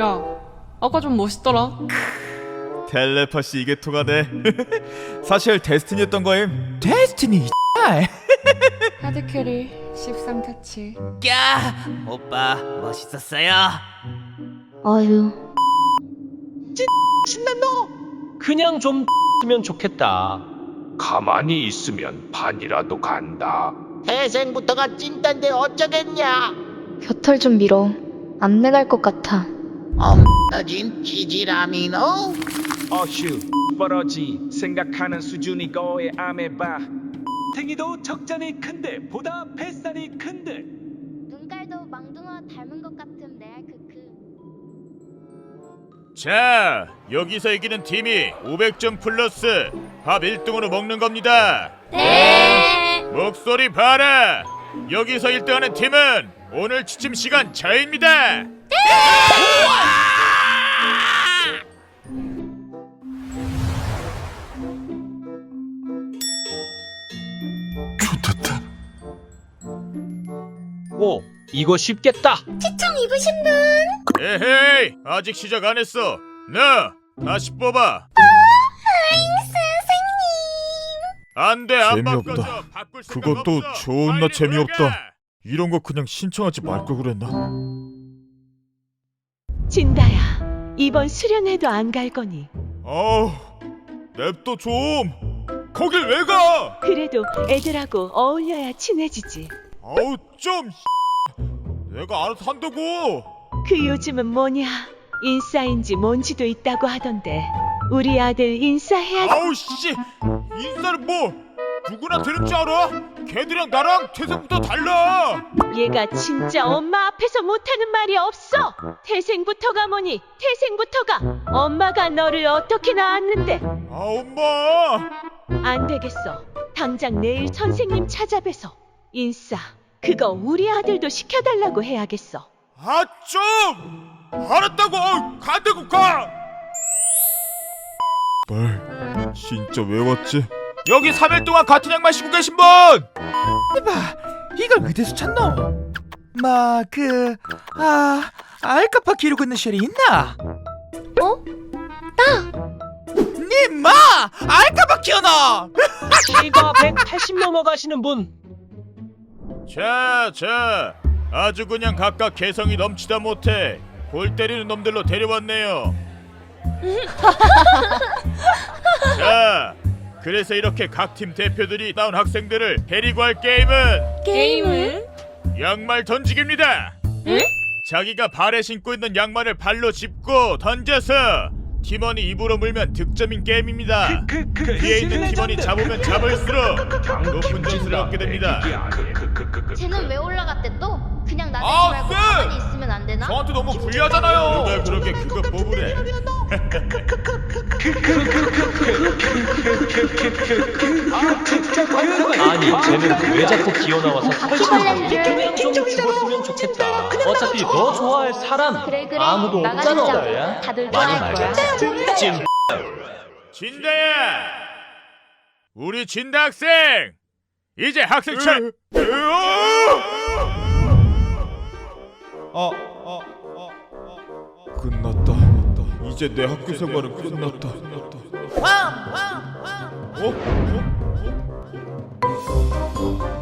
야, 아까 좀 멋있더라. 텔레파시 이게 통하네. 사실 데스티니였던 거임. 데스티니. 하드캐리 13타치. 야 오빠 멋있었어요 아유, 그냥 좀 으면 좋겠다. 가만히 있으면 반이라도 간다. 태생부터가 찐딴데 어쩌겠냐? 곁털 좀 밀어. 안 내갈 것 같아. 엄나진 찌질함이 너? 어휴, 뻘어지 생각하는 수준이 거의 아메바. 탱이도 적잖이 큰데 보다 뱃살이 큰데. 눈깔도 망둥어 닮은 것 같은 레알 크크. 자, 여기서 이기는 팀이 500점 플러스 밥 1등으로 먹는 겁니다. 네. 목소리 봐라. 여기서 1등하는 팀은 오늘 취침 시간 저입니다. 좋겠다. 오, 이거 쉽겠다. 에헤이, 아직 시작 안 했어. 너 다시 뽑아. 안 돼, 안 재미없다. 바꿀 생각 그것도 없어. 존나 빨리 재미없다. 들어가. 이런 거 그냥 신청하지 말 걸 그랬나? 진다야, 이번 수련회도 안 갈 거니. 아우, 냅둬 좀. 거길 왜 가? 그래도 애들하고 어울려야 친해지지. 아우 좀. 내가 알아서 한다고. 그 요즘은 뭐냐? 인싸인지 뭔지도 있다고 하던데. 우리 아들 인싸해야 아우 씨. 인사는 뭐 누구나 되는 줄 알아? 걔들이랑 나랑 태생부터 달라. 얘가 진짜 엄마 앞에서 못하는 말이 없어. 태생부터가 뭐니? 태생부터가 엄마가 너를 어떻게 낳았는데? 아 엄마. 안 되겠어. 당장 내일 선생님 찾아뵈서 인싸. 그거 우리 아들도 시켜달라고 해야겠어. 아 좀. 알았다고. 간다고 가. 말 진짜 왜 왔지? 여기 3일 동안 같은 약 마시고 계신 분! 이걸 어디서 찾노? 마, 그, 아, 알카파 기르고 있는 쉘이 있나? 어? 니마! 알카파 키워놔! 키가 180 넘어가시는 분. 자, 자, 아주 그냥 각각 개성이 넘치다 못해 골 때리는 놈들로 데려왔네요. 자, 그래서 이렇게 각 팀 대표들이 나온 학생들을 데리고 할 게임은 게임을? 양말 던지기입니다. 자기가 발에 신고 있는 양말을 발로 짚고 던져서 팀원이 입으로 물면 득점인 게임입니다. 그, 그, 그, 뒤에 있는 그 팀원이. 잡으면 잡을수록 높은 점수를 얻게 됩니다. 그, 그, 그, 그, 그, 쟤는 왜 올라갔대 또? 그냥 나대지 아, 말고 쌤! 가만히 있으면 안 되나? 저한테 너무 불리하잖아요. 누가 그렇게 그거 뽑으래? 아니, 쟤는 왜 자꾸 기어 나와서 설치는 좀 죽었으면 좋겠다. 어차피 너 좋아할 사람 아무도 없잖아. 다들 많이 좋아할 거야. 찐 진다야! 우리 진다 학생! 이제 학생 차! 아, 이제 내 학교 생활은 끝났다. 어? 어? 어? 어?